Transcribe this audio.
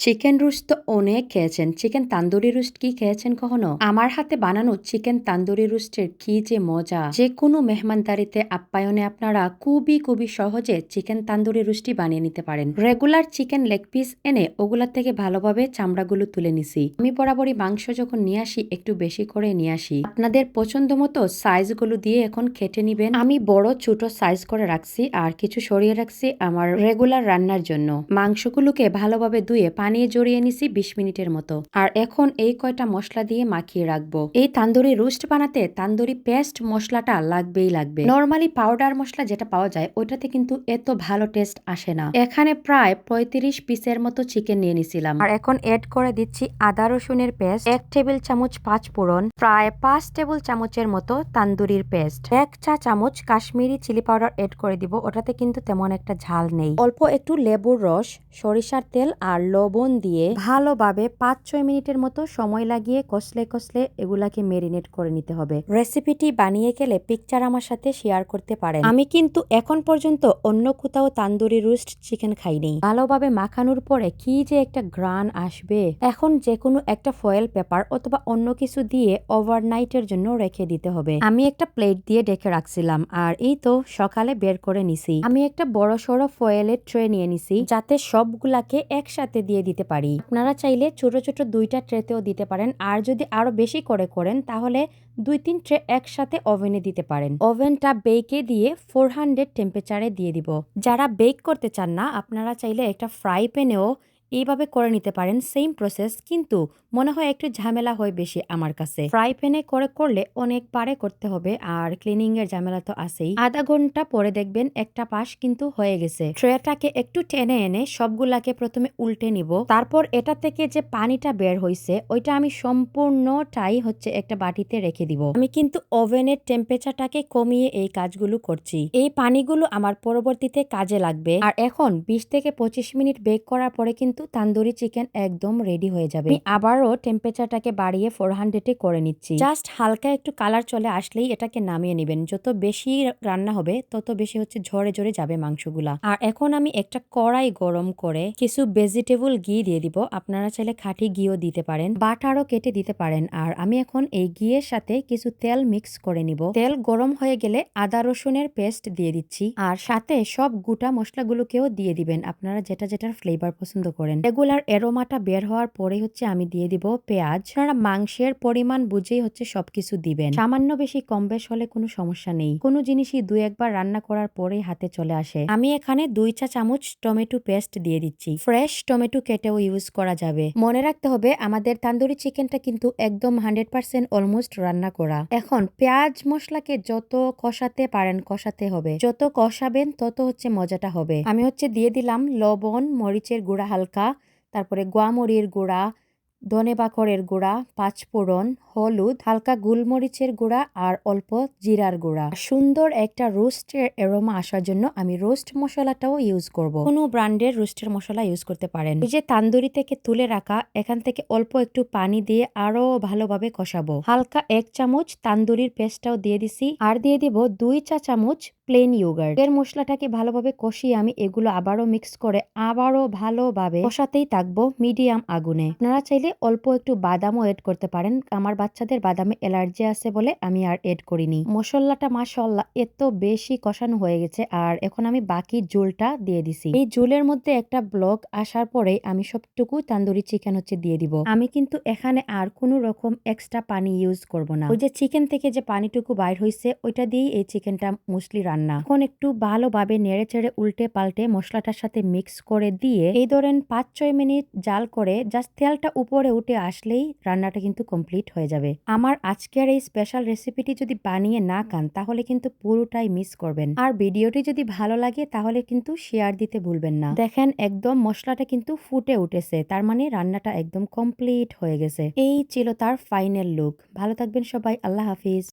Chicken roast তো অনেক খেয়েছেন। চিকেন তান্দুরি রোস্ট কি খেয়েছেন কখনো? আমার হাতে বানানো চিকেন তান্দুরি রোস্টের কি যে মজা। যে কোনো মেহমানদারিতে, আপ্যায়নে আপনারা খুবই খুবই সহজে চিকেন তান্দুরি রোস্টই বানিয়ে নিতে পারেন। রেগুলার চিকেন লেগ পিস এনে ওগুলার থেকে ভালোভাবে চামড়াগুলো তুলে নিছি। আমি বরাবরই মাংস যখন নিয়ে আসি, একটু বেশি করে নিয়ে আসি। আপনাদের পছন্দ মতো সাইজগুলো দিয়ে এখন কেটে নিবেন। আমি বড়, ছোট সাইজ করে রাখছি আর কিছু সরিয়ে রাখছি আমার রেগুলার রান্নার জন্য। মাংসগুলোকে ভালোভাবে ধুয়ে পানি জড়িয়ে নিছি বিশ মিনিটের মতো। আর এখন এই কয়টা মশলা দিয়ে মাখিয়ে রাখব। এই তান্দুরি রোস্ট বানাতে তান্দুরি পেস্ট মশলাটা লাগবেই লাগবে। নর্মালি পাউডার মশলা যেটা পাওয়া যায়, ওইটাতে কিন্তু এত ভালো টেস্ট আসে না। এখানে প্রায় পঁয়ত্রিশ পিসের মতো চিকেন নিয়ে নিছিলাম। আর এখন এড করে দিচ্ছি আদা রসুনের পেস্ট, এক টেবিল চামচ পাঁচ ফোড়ন, প্রায় পাঁচ টেবিল চামচের মতো তান্দুরির পেস্ট, এক চা চামচ কাশ্মীরি চিলি পাউডার এড করে দিব, ওটাতে কিন্তু তেমন একটা ঝাল নেই। অল্প একটু লেবুর রস, সরিষার তেল আর লবণ দিয়ে ভালোভাবে পাঁচ ছয় মিনিটের মতো সময় লাগিয়ে কষলে কষলে এগুলাকে মেরিনেট করে নিতে হবে। রেসিপিটি বানিয়ে গেলে পিকচার আমার সাথে শেয়ার করতে পারেন। আমি কিন্তু এখন পর্যন্ত অন্য কোথাও তান্দুরি রোস্ট চিকেন খাইনি। ভালোভাবে মাখানোর পরে কি যে একটা গ্রান আসবে। এখন যে কোনো একটা ফয়েল পেপার অথবা অন্য কিছু দিয়ে ওভারনাইটের জন্য রেখে দিতে হবে। আমি একটা প্লেট দিয়ে ডেকে রাখছিলাম আর এই তো সকালে বের করে নিছি। আমি একটা বড় সড়ো ফয়েলের ট্রে নিয়ে নিছি যাতে সবগুলাকে একসাথে দিয়ে দিতে পারি। আপনারা চাইলে ছোট ছোট দুইটা ট্রেতেও দিতে পারেন। আর যদি আরও বেশি করে করেন, তাহলে দুই তিন ট্রে একসাথে ওভেনে দিতে পারেন। ওভেনটা বেকে দিয়ে ফোর হান্ড্রেড টেম্পারেচারে দিয়ে দিব। যারা বেক করতে চান না, আপনারা চাইলে একটা ফ্রাই প্যানেও এইভাবে করে নিতে পারেন সেম প্রসেস কিন্তু মনে হয় একটু ঝামেলা হয় বেশি আমার কাছে। ফ্রাই প্যানে করে, করলে অনেকবারে করতে হবে, আর ক্লিনিং এর ঝামেলা তো আছেই। আধা ঘণ্টা পরে দেখবেন একটা পাশ কিন্তু হয়ে গেছে। ট্রেটাকে একটু টেনে এনে সবগুলাকে প্রথমে উল্টে নিব। তারপর এটা থেকে যে পানিটা বের হয়েছে ওইটা আমি সম্পূর্ণটাই হচ্ছে একটা বাটিতে রেখে দিব। আমি কিন্তু ওভেনের টেম্পারেচারটাকে কমিয়ে এই কাজগুলো করছি। এই পানিগুলো আমার পরবর্তীতে কাজে লাগবে। আর এখন বিশ থেকে পঁচিশ মিনিট বেক করার পরে কিন্তু তান্দুরি চিকেন একদম রেডি হয়ে যাবে। আমি আবারও টেম্পারেচারটাকে বাড়িয়ে ফোর হান্ড্রেডে করে নিচ্ছি। জাস্ট হালকা একটু কালার চলে আসলেই এটাকে নামিয়ে নেবেন। যত বেশি রান্না হবে তত বেশি হচ্ছে ঝরে ঝরে যাবে মাংসগুলা। আর এখন আমি একটা কড়াই গরম করে কিছু ভেজিটেবল ঘি দিয়ে দিব। আপনারা চাইলে খাঁটি ঘিও দিতে পারেন বাটারও কেটে দিতে পারেন। আর আমি এখন এই ঘিয়ের সাথে কিছু তেল মিক্স করে নিব। তেল গরম হয়ে গেলে আদা রসুনের পেস্ট দিয়ে দিচ্ছি। আর সাথে সব গোটা মশলাগুলোকেও দিয়ে দিবেন। আপনারা যেটা যেটার ফ্লেভার পছন্দ করেন রেগুলার এরোমাটা বের হওয়ার পরে হচ্ছে আমি দিয়ে দিব পেঁয়াজ। আপনারা মাংসের পরিমাণ বুঝেই হচ্ছে সবকিছু দিবেন। সামান্য বেশি কম বেশ হলে কোনো সমস্যা নেই। কোনো জিনিসই দুই একবার রান্না করার পরেই হাতে চলে আসে। আমি এখানে দুই চা চামচ টমেটো পেস্ট দিয়ে দিচ্ছি। ফ্রেশ টমেটো কেটেও ইউজ করা যাবে। মনে রাখতে হবে আমাদের তান্দুরি চিকেনটা কিন্তু একদম হান্ড্রেড পার্সেন্ট অলমোস্ট রান্না করা। এখন পেঁয়াজ মশলাকে যত কষাতে পারেন কষাতে হবে। যত কষাবেন তত হচ্ছে মজাটা হবে। আমি হচ্ছে দিয়ে দিলাম লবণ, মরিচের গুঁড়া হালকা তারপরে গোয়ামরির গুঁড়া ধনে বাকরের গুঁড়া, পাঁচফোড়ন, হলুদ, হালকা গোলমরিচের গুঁড়া আর অল্প জিরার গুঁড়া। সুন্দর একটা রোস্টের এরোমা আসার জন্য আমি রোস্ট মশলাটাও ইউজ করব। কোনো ব্র্যান্ডের রোস্টের মশলা ইউজ করতে পারেন। এই যে তান্দুরি থেকে তুলে রাখা, এখান থেকে অল্প একটু পানি দিয়ে আরও ভালোভাবে কষাবো। হালকা এক চামচ তান্দুরির পেস্টটাও দিয়ে দিছি। আর দিয়ে দিব দুই চা চামচ প্লেন ইয়োগার্ট। এর মশলাটাকে ভালোভাবে কষিয়ে আমি এগুলো আবারও মিক্স করে আবারও ভালোভাবে কষাতেই থাকব মিডিয়াম আগুনে। আপনারা চাইলে অল্প একটু বাদামও এড করতে পারেন। আমার বাচ্চাদের বাদামে অ্যালার্জি আছে বলে আমি আর এড করিনি। মশলাটা মাশাল্লাহ এত বেশি কষানো হয়ে গেছে আর এখন আমি বাকি জোলটা দিয়ে দিছি। এই জোলের মধ্যে একটা ব্লক আসার পরে আমি সবটুকু তান্দুরি চিকেন হচ্ছে দিয়ে দিব। আমি কিন্তু এখানে আর কোনো রকম এক্সট্রা পানি ইউজ করব না। ওই যে চিকেন থেকে যে পানিটুকু বাইর হয়েছে ওইটা দিয়েই এই চিকেনটা মুসলি রান্না। এখন একটু ভালোভাবে নেড়ে চেড়ে উল্টে পাল্টে মশলাটার সাথে মিক্স করে দিয়ে এই ধরেন পাঁচ ছয় মিনিট জাল করে জাস্ট তেলটা উপরে উঠে আসলেই রান্নাটা কিন্তু কমপ্লিট হয়ে যাবে। আমার আজকের এই স্পেশাল রেসিপিটি যদি বানিয়ে না খান, তাহলে কিন্তু পুরোটাই মিস করবেন। আর ভিডিওটি যদি ভালো লাগে, তাহলে কিন্তু শেয়ার দিতে ভুলবেন না। দেখেন, একদম মশলাটা কিন্তু ফুটে উঠেছে। তার মানে রান্নাটা একদম কমপ্লিট হয়ে গেছে। এই ছিল তার ফাইনাল লুক ভালো থাকবেন সবাই। আল্লাহ হাফিজ।